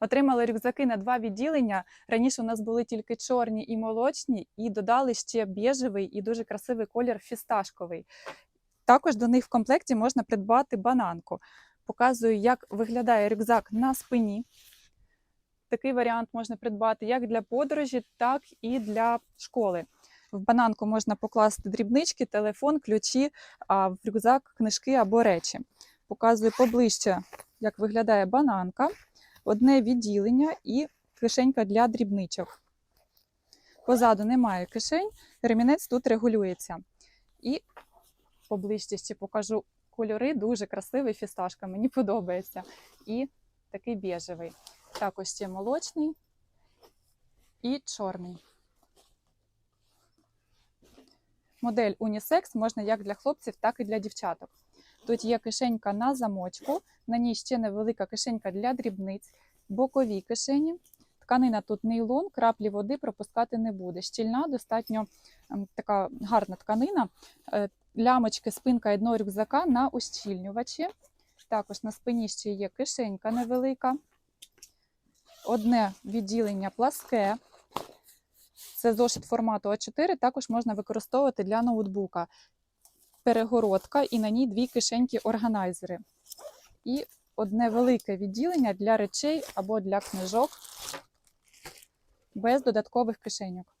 Отримали рюкзаки на два відділення. Раніше у нас були тільки чорні і молочні, і додали ще біжевий і дуже красивий колір фісташковий. Також до них в комплекті можна придбати бананку. Показую, як виглядає рюкзак на спині. Такий варіант можна придбати як для подорожі, так і для школи. В бананку можна покласти дрібнички, телефон, ключі, а в рюкзак книжки або речі. Показую поближче, як виглядає бананка, одне відділення і кишенька для дрібничок. Позаду немає кишень, ремінець тут регулюється. І поближче ще покажу кольори, дуже красивий фісташка, мені подобається. І такий біжевий. Також ще молочний і чорний. Модель унісекс можна як для хлопців, так і для дівчаток. Тут є кишенька на замочку, на ній ще невелика кишенька для дрібниць, бокові кишені. Тканина тут нейлон, краплі води пропускати не буде. Щільна, достатньо ем, така гарна тканина. Е, Лямочки, спинка одного рюкзака на ущільнювачі. Також на спині ще є кишенька невелика. Одне відділення пласке. Це зошит формату А4, також можна використовувати для ноутбука. Перегородка і на ній дві кишеньки-органайзери. І одне велике відділення для речей або для книжок без додаткових кишеньок.